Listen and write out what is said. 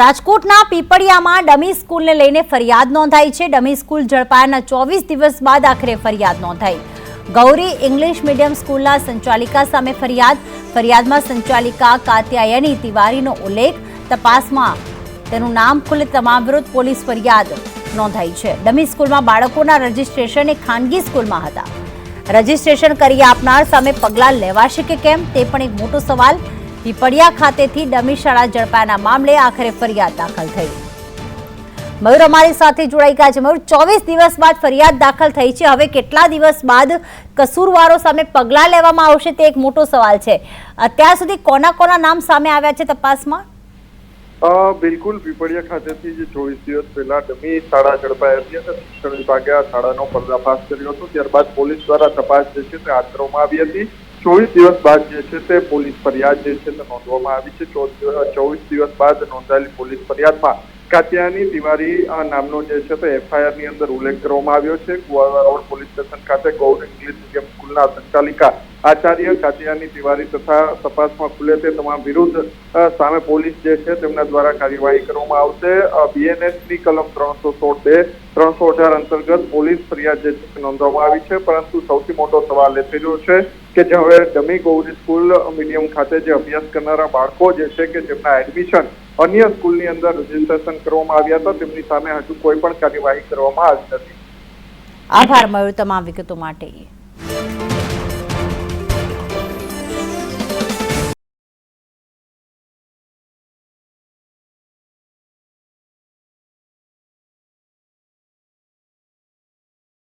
રાજકોટના પીપળિયામાં ડમી સ્કૂલને લઈને ફરિયાદ નોંધાઈ છે. ડમી સ્કૂલ ઝડપાયાના ચોવીસ દિવસ બાદ આખરે ફરિયાદ નોંધાઈ. ગૌરી ઇંગ્લિશ મીડિયમ સ્કૂલના સંચાલિકા સામે ફરિયાદ. ફરિયાદમાં સંચાલિકા કાત્યાયની તિવારીનો ઉલ્લેખ. તપાસમાં તેનું નામ ખુલે તમામ વિરુદ્ધ પોલીસ ફરિયાદ નોંધાઈ છે. ડમી સ્કૂલમાં બાળકોના રજીસ્ટ્રેશન એ ખાનગી સ્કૂલમાં હતા. રજીસ્ટ્રેશન કરી આપનાર સામે પગલાં લેવાશે કે કેમ? તે પણ એક મોટો સવાલ. પીપળિયા ખાતેથી ડમી શાળા ઝડપાયાના મામલે આખરે ફરિયાદ દાખલ થઈ. મયુર અમારી સાથે જોડાઈ ગયા છે. મયુર, ચોવીસ દિવસ બાદ ફરિયાદ દાખલ થઈ છે. હવે કેટલા દિવસ બાદ કસૂરવારો સામે પગલાં લેવામાં આવશે તે એક મોટો સવાલ છે. અત્યાર સુધી કોના કોના નામ સામે આવ્યા છે તપાસમાં? બિલકુલ, પીપળિયા ખાતેથી જે ચોવીસ દિવસ પહેલા ડમી શાળા ઝડપાઈ હતી અને શિક્ષણ વિભાગે આ શાળાનો પર્દાફાશ કર્યો હતો. ત્યારબાદ પોલીસ દ્વારા તપાસ જે છે તે હાથ આવી હતી. ચોવીસ દિવસ બાદ જે છે તે પોલીસ ફરિયાદ જે છે તે નોંધવામાં આવી છે. ચોવીસ દિવસ બાદ નોંધાયેલી પોલીસ ફરિયાદમાં કાત્યાની તિવારી નામનો જે છે તે એફઆઈઆરની અંદર ઉલ્લેખ કરવામાં આવ્યો છે. કુવાવા રોડ પોલીસ સ્ટેશન ખાતે ગૌર ઇંગ્લિશ મીડિયમ સ્કૂલના સંચાલિકા આચાર્ય કાત્યાની તિવારી તથા તપાસમાં ખુલે તે તમામ વિરુદ્ધ સામે પોલીસ જે છે તેમના દ્વારા કાર્યવાહી કરવામાં આવશે. બીએનએસની કલમ ત્રણસો સોળ બે, ત્રણસો અઢાર અંતર્ગત પોલીસ ફરિયાદ જે છે નોંધવામાં આવી છે. પરંતુ સૌથી મોટો સવાલ એ રહ્યો છે કે જે હવે ડમી ગૌરી સ્કૂલ મીડિયમ ખાતે જે અભ્યાસ કરનારા બાળકો જે છે કે જેમના એડમિશન અન્ય સ્કૂલની અંદર રજીસ્ટ્રેશન કરવામાં આવ્યા હતા, તેમની સામે હજુ કોઈ પણ કાર્યવાહી કરવામાં આવી નથી. આભાર મયુર તમામ વિગતો માટે.